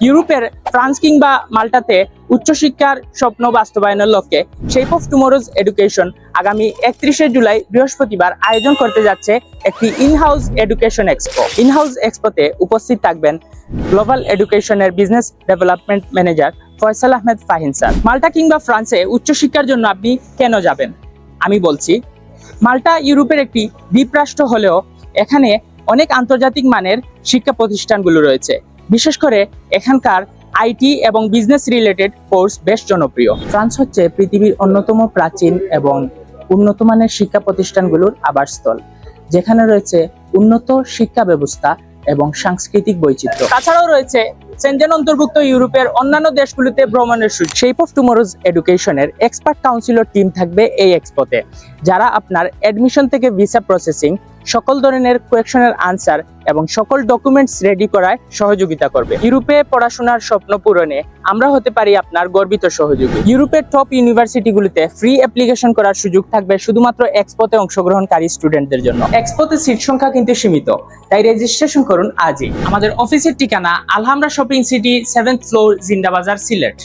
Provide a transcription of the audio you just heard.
ইউরোপের ফ্রান্স কিংবা মাল্টাতে উচ্চশিক্ষার স্বপ্ন বাস্তবায়নের লক্ষ্যে শেপ অফ টুমোরোজ এডুকেশন আগামী একত্রিশে জুলাই বৃহস্পতিবার আয়োজন করতে যাচ্ছে একটি ইনহাউস এডুকেশন এক্সপো ইনহাউস এক্সপোতে উপস্থিত থাকবেন গ্লোবাল এডুকেশনের business development manager Faisal Ahmed Fahin sir. Malta কিংবা ফ্রান্সে উচ্চশিক্ষার জন্য আপনি কেন যাবেন? আমি বলছি, মাল্টা ইউরোপের একটি দ্বীপরাষ্ট্র হলেও এখানে অনেক আন্তর্জাতিক মানের শিক্ষা প্রতিষ্ঠানগুলো রয়েছে। বিশেষ করে এখানকার আইটি এবং বিজনেস রিলেটেড কোর্স বেশ জনপ্রিয়। ফ্রান্স হচ্ছে পৃথিবীর অন্যতম প্রাচীন এবং উন্নত মানের শিক্ষা প্রতিষ্ঠানগুলোর আবাসস্থল, যেখানে রয়েছে উন্নত শিক্ষা ব্যবস্থা এবং সাংস্কৃতিক বৈচিত্র্য। তাছাড়াও রয়েছে সেনজেন অন্তর্ভুক্ত ইউরোপের অন্যান্য দেশগুলিতে ভ্রমণের সুযোগ। শেপ অফ টুমোরোজ এডুকেশনের এক্সপার্ট কাউন্সিলর টিম থাকবে এই এক্সপোতে যারা আপনার অ্যাডমিশন থেকে ভিসা প্রসেসিং সকল ধরনের কোয়েকশনের আনসার এবং সকল ডকুমেন্টস রেডি করায় সহযোগিতা করবে। ইউরোপে পড়াশোনার স্বপ্ন পূরণে আমরা হতে পারি আপনার গর্বিত সহযোগী। ইউরোপের টপ ইউনিভার্সিটিগুলিতে ফ্রি অ্যাপ্লিকেশন করার সুযোগ থাকবে শুধুমাত্র এক্সপোতে অংশগ্রহণকারী স্টুডেন্টদের জন্য। এক্সপোতে সিট সংখ্যা কিন্তু সীমিত, তাই রেজিস্ট্রেশন করুন আজই। আমাদের অফিসের ঠিকানা Alhamra shopping city seventh floor Zindabazar, Sylhet.